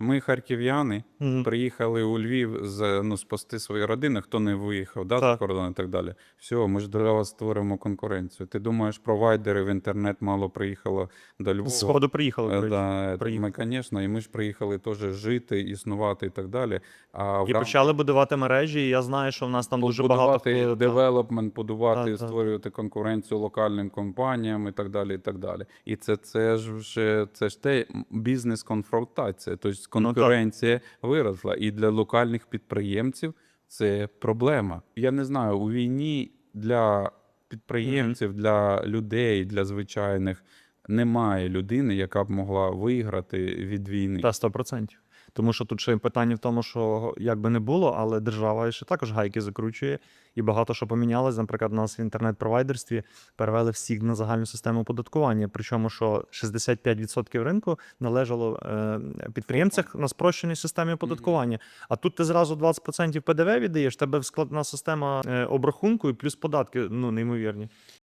Ми харків'яни. Мгм. Приїхали у Львів з ну, спасти свої родини, хто не виїхав да, за Так. кордон і так далі. Все, ми ж для вас створимо конкуренцію. Ти думаєш, провайдери в інтернет мало приїхало до Львова? З сходу приїхали. Е, до речі. Да, приїхали. ми, звісно, і ми ж приїхали теж жити, існувати і так далі. А в І рам- почали будувати мережі. І я знаю, що в нас там дуже багато будувати хто- девелопмент, будувати, Так, так. створювати конкуренцію локальним компаніям і так далі. І так далі. І це, це ж вже це ж те бізнес-конфронтація. Тобто так. конкуренція виросла. І для локальних підприємців це проблема. Я не знаю, у війні для підприємців, для людей, для звичайних немає людини, яка б могла виграти від війни. Та 100%. Тому що тут ще й питання в тому, що як би не було, але держава ще також гайки закручує, і багато що помінялось. Наприклад, у нас в інтернет-провайдерстві перевели всіх на загальну систему оподаткування. Причому що 65% ринку належало е, підприємцях на спрощеній системі оподаткування. А тут ти зразу 20% ПДВ віддаєш, тебе складна система е, обрахунку і плюс податки ну неймовірні.